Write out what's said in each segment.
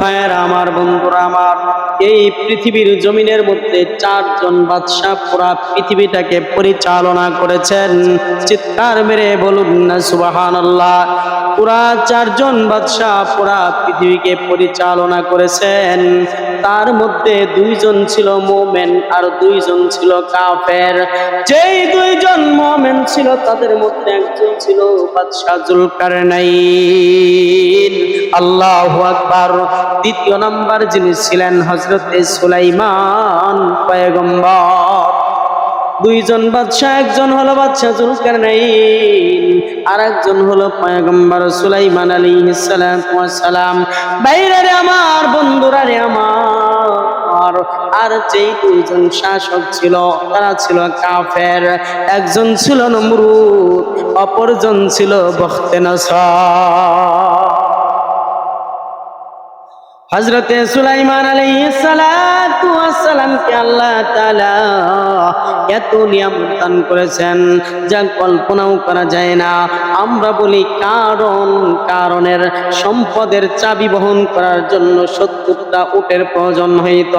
ভাইয়ের, আমার বন্ধুরা, আমার এই পৃথিবীর জমিনের মধ্যে চারজন বাদশাহ পুরা পৃথিবীটাকে পরিচালনা করেছেন। চিৎকার মেরে বলুন না সুবাহান পুরা চারজন বাদশাহ পুরা পৃথিবীকে পরিচালনা করেছেন। তার মধ্যে দুইজন ছিল মোমেন আর দুইজন ছিল কাফের। যেই দুইজন মোমেন ছিল, তাদের মধ্যে একজন ছিল বাদশাহ জুলকারনাইন। আল্লাহ আকবার। দ্বিতীয় নাম্বার যিনি ছিলেন হজরত সুলাইমান পয়গম্বর। দুইজন বাদশাহ, একজন হলো বাদশাহ জুলকারনাইন আর একজন হলো পয়গম্বর সুলাইমান আলাইহিস সালাম। বাইরে রে আমার, বন্ধুরা রে আমার, আর যেই দুইজন শাসক ছিল, তারা ছিল কাফের। একজন ছিল নমরুদ, অপরজন ছিল বখতে নসর। হজরতে সুলাইমান আলাইসালামকে আল্লাহ তাআলা এত নিয়ামত দান করেছেন যা কল্পনাও করা যায় না। আমরা বলি কারণ, কারণের সম্পদের চাবি বহন করার জন্য সত্তরটা উটের প্রয়োজন হইত।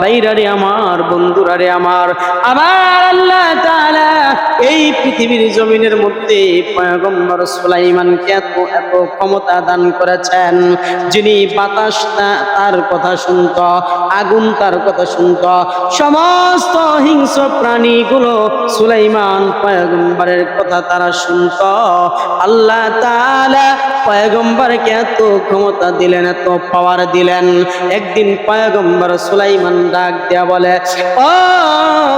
বাইরারে আমার বন্ধুরারে আমার আমার আল্লাহ তাআলা এই পৃথিবীর জমিনের মধ্যে পয়গম্বর সুলাইমানকে এত এত ক্ষমতা দান করেছেন, যিনি বাতাস তার কথা শুনত, আগুন তার কথা শুনত। সমস্ত হিংস্র প্রাণীগুলো সুলাইমান পয়গম্বরের কথা তারা শুনত। আল্লাহ তাআলা পয়গম্বরকে এত ক্ষমতা দিলেন, এত পাওয়ার দিলেন। একদিন পয়গম্বর সুলাইমান ডাক দেয়া বলে, ও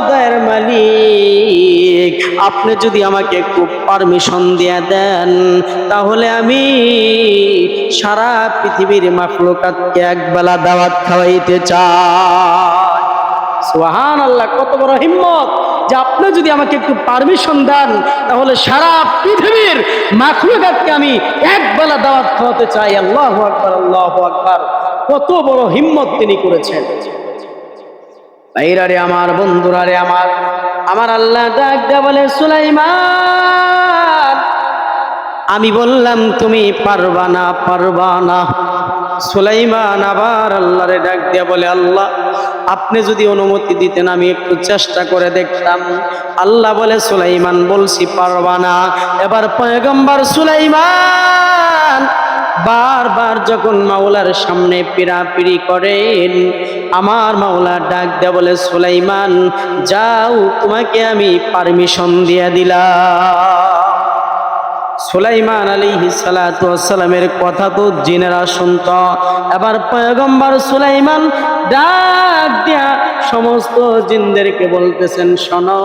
দয়ের মালিক, আপনি যদি আমাকে একটু পারমিশন দিয়ে দেন, তাহলে আমি সারা পৃথিবীর মাখলুকাতকে একবেলা দাওয়াত খাওয়াইতে চাই। সুহান আল্লাহ কত বড় হিম্মত যে আপনি যদি আমাকে একটু পারমিশন দেন, তাহলে সারা পৃথিবীর মাখলুকাতকে আমি একবেলা দাওয়াত খাওয়াতে চাই। আল্লাহ আকবার আল্লাহ আকবার। কত বড় হিম্মত তিনি করেছেন। ভাইরা রে আমার, বন্ধুরা রে আমার আমার আল্লাহ ডাক বলে, সুলাইমান, আমি বললাম, তুমি পারবা না পারবা না। সুলাইমান আবার আল্লাহরে ডাক দিয়া বলে, আল্লাহ আপনি যদি অনুমতি দিতেন, আমি একটু চেষ্টা করে দেখতাম। আল্লাহ বলে, সুলাইমান বলছি, পারবা না। এবার পয়গম্বর সুলাইমান বারবার যখন মাওলার সামনে পিড়াপিড়ি করেন, আমার মাওলা ডাক দেয়া বলে, সুলাইমান, যাও, তোমাকে আমি পারমিশন দিয়ে দিলাম। সুলাইমান আলাইহি সালামের কথা তো জিনেরা শুনত। এবার পয়গম্বর সুলাইমান ডাক দিয়া সমস্ত জিনদেরকে বলতেছেন, শোনো,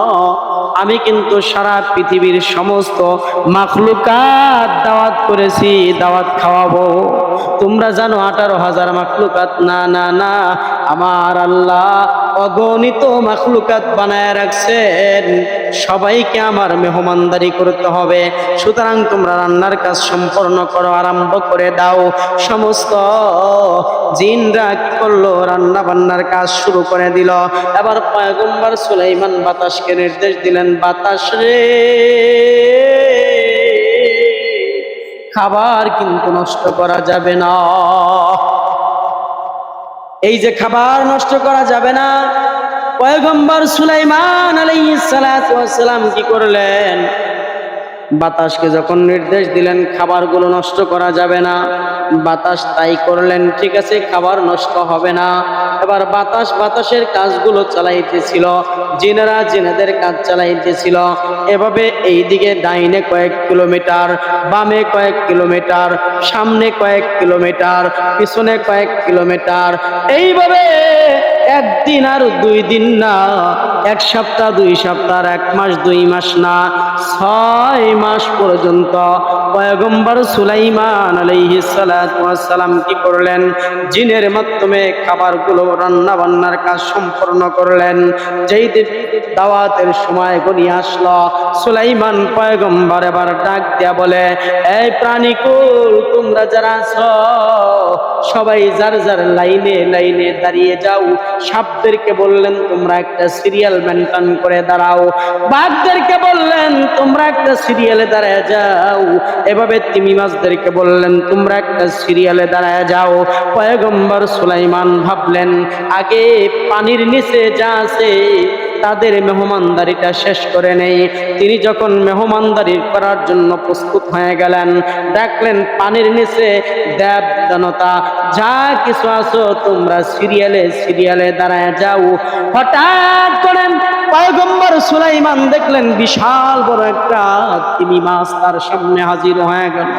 আমি কিন্তু সারা পৃথিবীর সমস্ত মাখলুকাত দাওয়াত করেছি, দাওয়াত খাওয়াবো। তোমরা জানো আঠারো হাজার মাখলুকাত, না না না, আমার আল্লাহ অগণিত মাখলুকাত বানায় রাখছেন। সবাইকে আমার মেহমানদারি করতে হবে। সুতরাং তোমরা রান্নার কাজ সম্পন্ন করো, আরম্ভ করে দাও। সমস্ত জিনরা কি করল রান্না বান্নার কাজ শুরু করে দিল। এবার পয়গম্বর সুলাইমান বাতাসকে নির্দেশ দিলেন, বাতাস রে, খাবার কিন্তু নষ্ট করা যাবে না। এই যে খাবার নষ্ট করা যাবে না পয়গম্বর সুলাইমান আলাইহিস সালাতু ওয়াস সালাম কি করলেন? বাতাসকে যখন নির্দেশ দিলেন, খাবারগুলো নষ্ট করা যাবে না। বাতাস তাই করলেন, ঠিক আছে, খাবার নষ্ট হবে না। এবার বাতাস বাতাসের কাজগুলো চালাইতেছিল, জিনেরা জিনেদের কাজ চালাইতেছিল। এভাবে এই দিকে ডাইনে কয়েক কিলোমিটার, বামে কয়েক কিলোমিটার, সামনে কয়েক কিলোমিটার, পিছনে কয়েক কিলোমিটার, এইভাবে একদিন আর দুই দিন না। এক সপ্তাহ, দুই সপ্তাহ এক মাস, দুই মাস না, ছয় মাস পর্যন্ত পয়গম্বর সুলাইমান সালাম কি করলেন? জিনের মাধ্যমে খাবারগুলো রান্না বান্নার কাজ সম্পন্ন করলেন। যেই দাওয়াতের সময় গনিয়ে আসলো, সুলাইমান পয়গম্বর এবার ডাক দিয়া বলে, এই প্রাণীকুল, তোমরা যারা আছো, সবাই যার যার লাইনে লাইনে দাঁড়িয়ে যাও। সাপদেরকে বললেন, তোমরা একটা সিরিয়াল সিরিয়াল মেনটেন করে দাঁড়াও। বাঘদেরকে বললেন, তোমরা একটা সিরিয়ালে দাঁড়ায় যাও। এভাবে তিমি মাছদেরকে বললেন, তোমরা একটা সিরিয়ালে দাঁড়ায় যাও। পয়গম্বর সুলাইমান ভাবলেন, আগে পানির নিচে যা আছে তাদের মেহমানদারিটা শেষ করে নেই। তিনি যখন মেহমানদারি করার জন্য প্রস্তুত হয়ে গেলেন ডাকলেন পানির নিচে দেব জনতা, যা কিছু আছো তোমরা সিরিয়ালে সিরিয়ালে দাঁড়ায় যাও। হঠাৎ করে পয়গম্বর সুলাইমান দেখলেন বিশাল বড় একটা তিমি মাছ তার সামনে হাজির হয়ে গেল।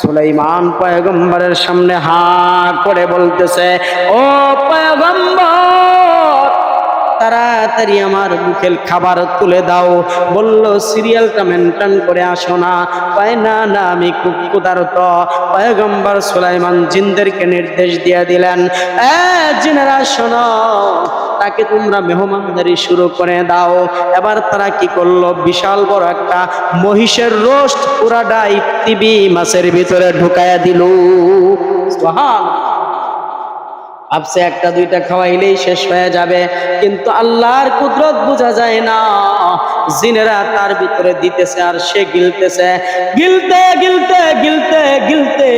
সুলাইমান পয়গম্বরের সামনে হা করে বলতেছে, ও পয়গম্বর তাড়াতাড়ি আমার মুখের খাবার তুলে দাও। বলল, সিরিয়ালটা মেনটেন করে আসো না। পায় না না, আমি খুব ক্ষুধারত। পয়গম্বর সুলাইমান জিনদেরকে নির্দেশ দিয়ে দিলেন জিনেরা, শোনো, তাকে তোমরা মেহমানদারি শুরু করে দাও। এবার তারা কি করল? বিশাল বড় একটা মহিষের রোস্ট পুরাটাই টিভি মাছের ভিতরে ঢুকায়া দিল। ভাবছে একটা, দুইটা খাওয়াইলেই শেষ হয়ে যাবে। কিন্তু আল্লাহর কুদরত বোঝা যায় না। জিনেরা তার ভিতরে দিতেছে আর সে গিলতেছে। গিলতে গিলতে গিলতে গিলতে।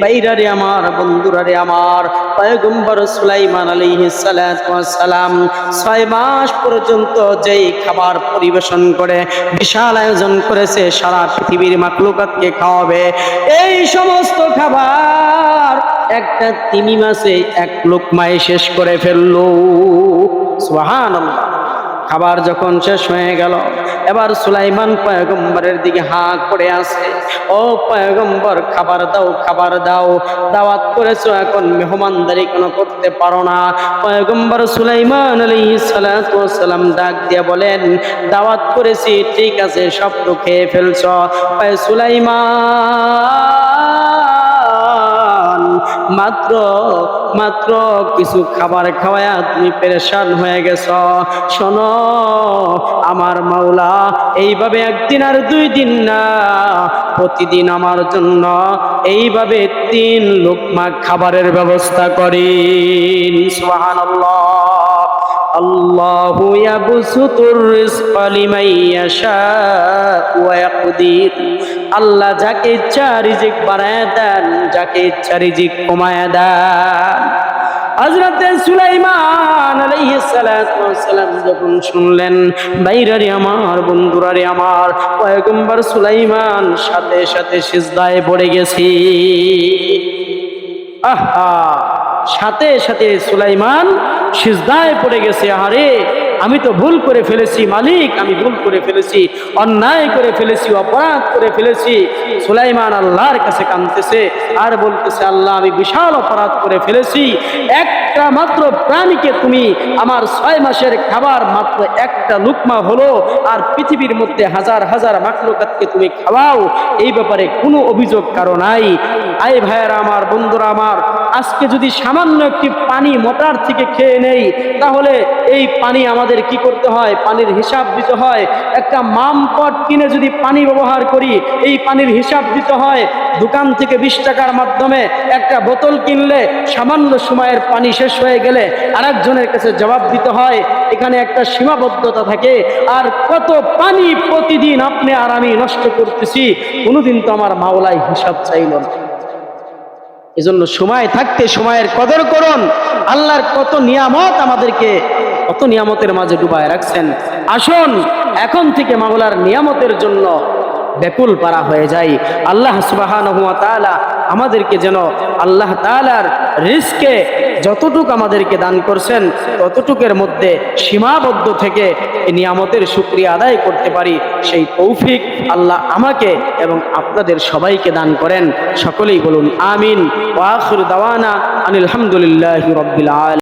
বাইরারে আমার বন্ধুরারে আমার, পয়গম্বর সুলাইমান সালাম ছয় মাস পর্যন্ত যেই খাবার পরিবেশন করে, বিশাল আয়োজন করেছে, সারা পৃথিবীর মাকলুকাতকে খাওয়াবে। এই সমস্ত খাবার একটা তিমি মাসে এক লোকমায় শেষ করে ফেলল। সুহান খাবার যখন শেষ হয়ে গেল, এবার সুলাইমান পয়গম্বরের দিকে হা করে আসে ও পয়গম্বর, খাবার দাও খাবার দাও। দাওয়াত করেছ, এখন মেহমানদারি কোনো করতে পারো না। পয়গম্বর সুলাইমান আলী সালাম ডাক দিয়ে বলেন, দাওয়াত করেছি, ঠিক আছে সব তো খেয়ে ফেলছ। সুলাইমান মাত্র মাত্র কিছু খাবার খাওয়ায়া তুমি পেরেশান হয়ে গেছ। শোনো, আমার মাওলা, এইভাবে একদিন আর দুই দিন না, প্রতিদিন আমার জন্য এইভাবে তিন লোকমা খাবারের ব্যবস্থা করি সুবহানাল্লাহ। আল্লাহু ইয়াবসুতুর রিজকা লিমান ইয়াশা ওয়া ইয়াকদির। আল্লাহ যাকে ইচ্ছা রিজিক বানায় দেন, যাকে ইচ্ছা রিজিক কমায় দেন। হজরতে সুলাইমান আলাইহিসসালাম যখন শুনলেন বাইরারে আমার, বন্ধুরারে আমার, পয়গম্বর সুলাইমান সাথে সাথে সিজদায় পড়ে গেছি। আহা! সাথে সাথে সুলাইমান সিজদায় পড়ে গেছে আরে আমি তো ভুল করে ফেলেছি, মালিক, আমি ভুল করে ফেলেছি, অন্যায় করে ফেলেছি, অপরাধ করে ফেলেছি। সুলাইমান আল্লাহর কাছে কাঁদতেছে, আর বলতেছে, আল্লাহ, আমি বিশাল অপরাধ করে ফেলেছি। একটা মাত্র প্রাণীকে তুমি আমার ছয় মাসের খাবার মাত্র একটা লুকমা হলো, আর পৃথিবীর মধ্যে হাজার হাজার মাকলুকাতকে তুমি খাওয়াও। এই ব্যাপারে কোনো অভিযোগ কারও নাই। আই ভাইয়েরা আমার, বন্ধুরা আমার, আজকে যদি সামান্য একটি পানি মোটার থেকে খেয়ে নেই, তাহলে এই পানি আমাদের কি করতে হয়? পানির হিসাব দিতে হয়। একটা মামপট কিনে যদি পানি ব্যবহার করি, এই পানির হিসাব দিতে হয়। দোকান থেকে বিশ টাকার মাধ্যমে একটা বোতল কিনলে সামান্য সময়ের পানি শেষ হয়ে গেলে আরেকজনের কাছে জবাব দিতে হয়। এখানে একটা সীমাবদ্ধতা থাকে। আর কত পানি প্রতিদিন আপনি আর আমি নষ্ট করতেছি, কোনোদিন তো আমার মাওলাই হিসাব চাইল না। এজন্য সময় থাকতে সময়ের কদর করুন। আল্লাহর কত নিয়ামত আমাদেরকে কত নিয়ামতের মাঝে ডুবায় রাখছেন। আসুন, এখন থেকে মাওলার নিয়ামতের জন্য ব্যাকুল পারা হয়ে যায় আল্লাহ তাআলা আমাদেরকে যেন আল্লাহ তাআলার রিস্কে যতটুক আমাদেরকে দান করছেন, ততটুকের মধ্যে সীমাবদ্ধ থেকে নিয়ামতের শুক্রিয়া আদায় করতে পারি। সেই তৌফিক আল্লাহ আমাকে এবং আপনাদের সবাইকে দান করেন। সকলেই বলুন, আমিন। ওয়াখির দাওয়ানা আনিল হামদুলিল্লাহি রাব্বিল আলামিন।